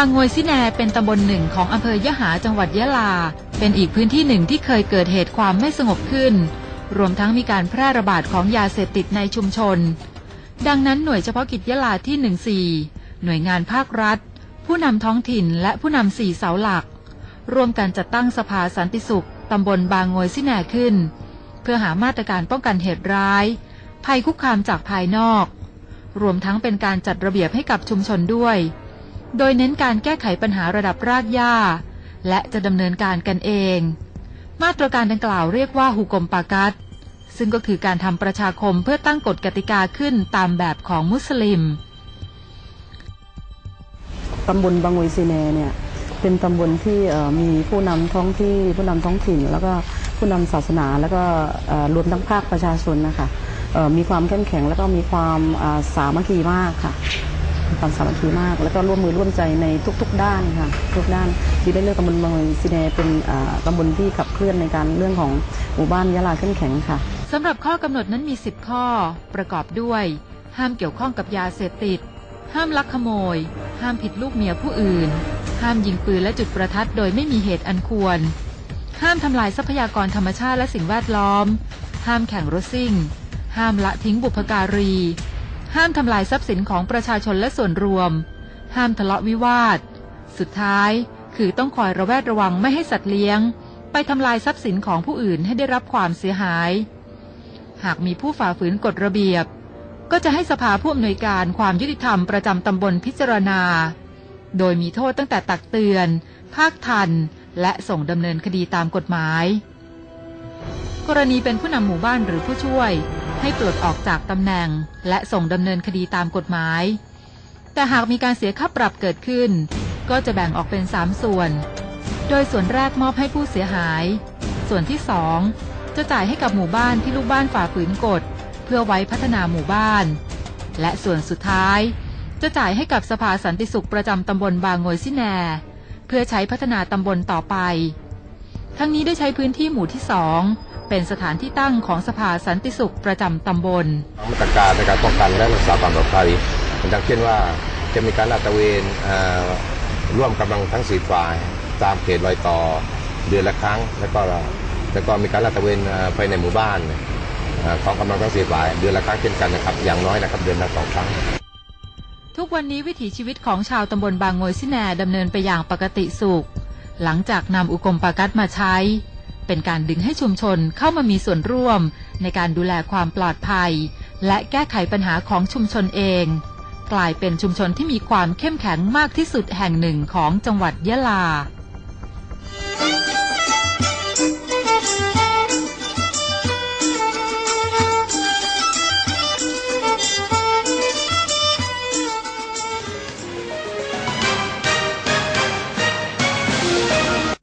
บางงวยซิแนเป็นตำบลหนึ่งของอำเภอยะหาจังหวัดยะลา เป็นอีกพื้นที่หนึ่งที่เคยเกิดเหตุความไม่สงบขึ้น รวมทั้งมีการแพร่ระบาดของยาเสพติดในชุมชน ดังนั้นหน่วยเฉพาะกิจยะลาที่ 14 หน่วยงานภาครัฐ ผู้นำท้องถิ่นและผู้นำสี่เสาหลัก ร่วมกันจัดตั้งสภาสันติสุขตำบลบางงวยซิแนขึ้น เพื่อหามาตรการป้องกันเหตุร้าย ภัยคุกคามจากภายนอก รวมทั้งเป็นการจัดระเบียบให้กับชุมชนด้วย โดยเน้นการแก้ไขปัญหาระดับรากหญ้า และจะดำเนินการกันเอง มาตรการดังกล่าวเรียกว่าหุกมปากัดซึ่งก็คือการทำประชาคมเพื่อตั้งกฎกติกาขึ้นตามแบบของมุสลิมตำบลบางวยซีเนเนี่ยเป็นตำบลที่มีผู้นำท้องที่ผู้นำท้องถิ่น แล้วก็ผู้นำศาสนาแล้วก็รวมทั้งภาคประชาชนนะคะมีความเข้มแข็งแล้วก็มีความสามัคคีมากค่ะ มีความสามัคคีมาก แล้วก็ร่วมมือร่วมใจในทุก ๆ ด้านค่ะทุกด้านที่ได้เลือกตำบลบางซีเนเป็นตำบลที่ขับเคลื่อนในการเรื่องของหมู่บ้านยะลาเข้มแข็งค่ะสำหรับข้อกำหนดนั้นมี 10 ข้อประกอบด้วย ห้ามเกี่ยวข้องกับยาเสพติด ห้ามลักขโมย ห้ามผิดลูกเมียผู้อื่น ห้ามยิงปืนและจุดประทัดโดยไม่มีเหตุอันควร ห้ามทำลายทรัพยากรธรรมชาติและสิ่งแวดล้อม ห้ามแข่งรถซิ่ง ห้ามละทิ้งบุพการี ห้ามทำลายทรัพย์สินของประชาชนและส่วนรวม ห้ามทะเลาะวิวาท สุดท้ายคือต้องคอยระแวดระวังไม่ให้สัตว์เลี้ยง ไปทำลายทรัพย์สินของผู้อื่นให้ได้รับความเสียหาย หากมีผู้ฝ่าฝืนกฎระเบียบ ก็จะให้สภาผู้อำนวยการความยุติธรรมประจำตำบลพิจารณา โดยมีโทษตั้งแต่ตักเตือน ภาคทัน และส่งดำเนินคดีตามกฎหมาย กรณีเป็นผู้นำหมู่บ้านหรือผู้ช่วย ให้ปลดออกจากตำแหน่ง และส่งดำเนินคดีตามกฎหมาย แต่หากมีการเสียค่าปรับเกิดขึ้น ก็จะแบ่งออกเป็น 3 ส่วน โดยส่วนแรกมอบให้ผู้เสียหาย ส่วนที่สองจะจ่ายให้กับหมู่บ้านที่ลูกบ้านฝ่าฝืนกฎ เพื่อไว้พัฒนาหมู่บ้าน และส่วนสุดท้าย จะจ่ายให้กับสภาสันติสุขประจำตำบลบางโงยซิแน เพื่อใช้พัฒนาตำบลต่อไป ทั้งนี้ได้ใช้พื้นที่หมู่ที่สองเป็นสถานที่ตั้งของสภาสันติสุขประจำตำบลมาตรการในการป้องกันและรักษาความปลอดภัยดังเช่นว่าจะมีการลาดตระเวนเอ่อร่วมกำลังทั้งสี่ฝ่าย ตามเขตรอยต่อเดือนละครั้ง แล้วก็แล้วก็มีการลาดตระเวนเอ่อภายในหมู่บ้านเอ่อของกำลังทั้งสี่ฝ่ายเดือนละครั้งเช่นกันนะครับอย่างน้อยนะครับเดือนละสองครั้ง ทุกวันนี้วิถีชีวิตของชาวตำบลบางโงยซิแนดำเนินไปอย่างปกติสุข หลังจากนำอุกมปากัดมาใช้ เป็นการดึงให้ชุมชนเข้ามามีส่วนร่วม ในการดูแลความปลอดภัย และแก้ไขปัญหาของชุมชนเอง กลายเป็นชุมชนที่มีความเข้มแข็งมากที่สุดแห่งหนึ่งของจังหวัดยะลา